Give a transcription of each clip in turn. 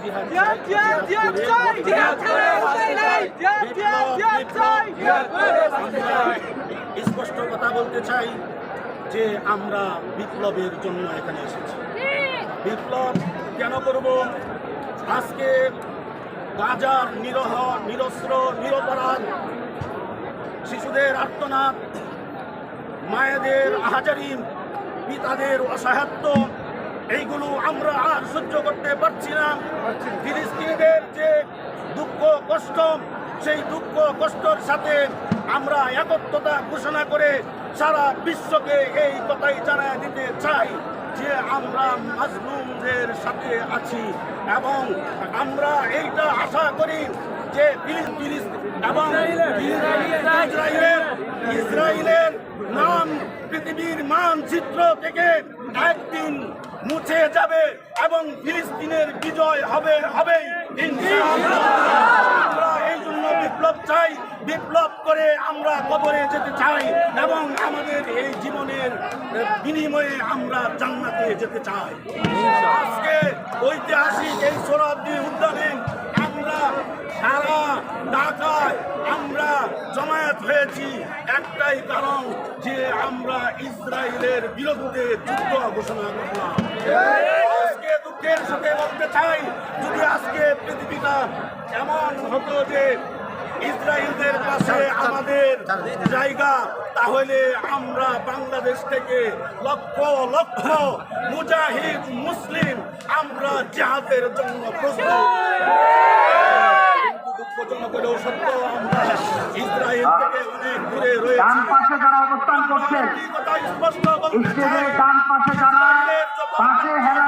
জিহাদ জিহাদ জিহাদ করে জিহাদ করে বাঁচতে চাই। বিপ্লব, বিপ্লব, জিহাদ করে বাঁচতে চাই। স্পষ্ট কথা বলতে চাই যে আমরা বিপ্লবের জন্য এখানে এসেছি বিপ্লব কেন করব আজকে গাজার নিরহ নিরস্ত্র নিরপরাধ শিশুদের আর্তনাদ মায়েদের আহাজারি পিতাদের অসহায়ত্ব এইগুলো আমরা আর সহ্য করতে পারছি না। ফিলিস্তিনিদের যে দুঃখ, কষ্ট, সেই দুঃখ, কষ্টর সাথে আমরা একত্রতা ঘোষণা করে সারা বিশ্বকে এই কথাই জানায় দিতে চাই যে আমরা মাজলুমদের সাথে আছি এবং আমরা এইটা আশা করি যে এবং ইসরায়েলের ইসরায়েলের নাম, পৃথিবীর মানচিত্র থেকে একদিন মুছে যাবে এবং ফিলিস্তিনের বিজয় হবে হবে। আমরা এই জন্য বিপ্লব চাই। বিপ্লব করে আমরা কবরে যেতে চাই এবং আমাদের এই জীবনের বিনিময়ে আমরা জান্নাতে যেতে চাই। আজকে ঐতিহাসিক এই সোহরাওয়ার্দী উদ্যানে আমরা সারা ঢাকায় আমরা জমায়েত হয়েছি। একটাই কারণ যে আমরা ইসরায়েলের বিরুদ্ধে যুদ্ধ ঘোষণা করলাম। সাথে বলতে চাই যদি আজকে পৃথিবীটা এমন হতো যে ইসরায়েলদের পাশে আমাদের জায়গা তাহলে আমরা বাংলাদেশ থেকে লক্ষ লক্ষ মুজাহিদ মুসলিম আমরা জাহাদের জন্য প্রস্তুত। দুঃখজনক হলেও সত্য আমরা ইসরায়েল থেকে অনেক দূরে রয়েছি। স্পষ্ট বলতে চাই? পাশে যারা পাশে করছেন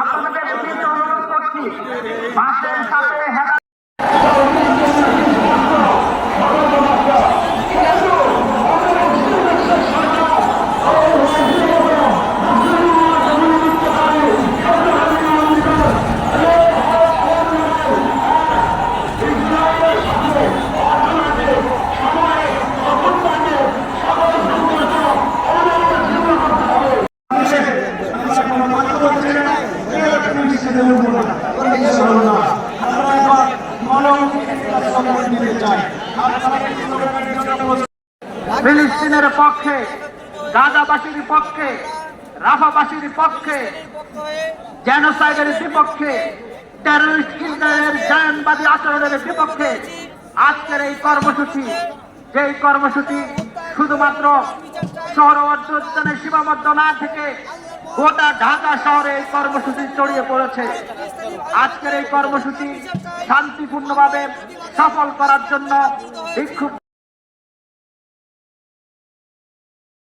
আপনাদের বিনীত অনুরোধ করছি। বাসের হেলান ফিলিস্তিনের পক্ষে, গাজাবাসীর পক্ষে, রাফাবাসীর পক্ষে জেনোসাইডের বিপক্ষে টেরোরিস্ট কিল্ডারের জায়নবাদী আচরণের বিপক্ষে আজকের এই কর্মসূচি, যেই কর্মসূচি শুধুমাত্র শহর উদ্যানে সীমাবদ্ধ না থেকে গোটা ঢাকা শহরে এই কর্মসূচি ছড়িয়ে পড়েছে। আজকের এই কর্মসূচি শান্তিপূর্ণভাবে সফল করার জন্য বিক্ষুব্ধ